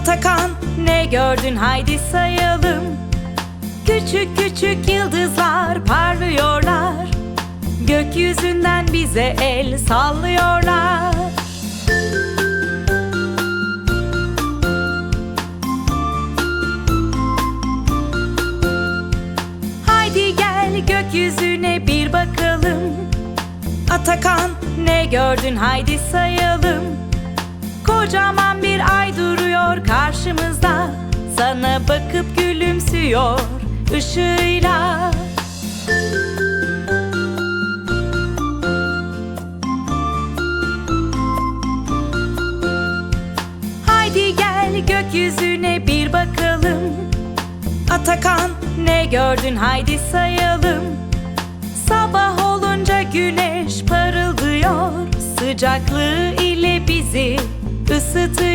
Atakan ne gördün? Haydi sayalım. Küçük küçük yıldızlar parlıyorlar. Gökyüzünden bize el sallıyorlar. Haydi gel gökyüzüne bir bakalım. Atakan ne gördün? Haydi sayalım. Kocaman bir ay duruyor karşımızda. Sana bakıp gülümsüyor ışığıyla. Haydi gel gökyüzüne bir bakalım. Atakan ne gördün? Haydi sayalım. Sabah olunca güneş parıldıyor. Sıcaklığı ile bizi ısıtıyor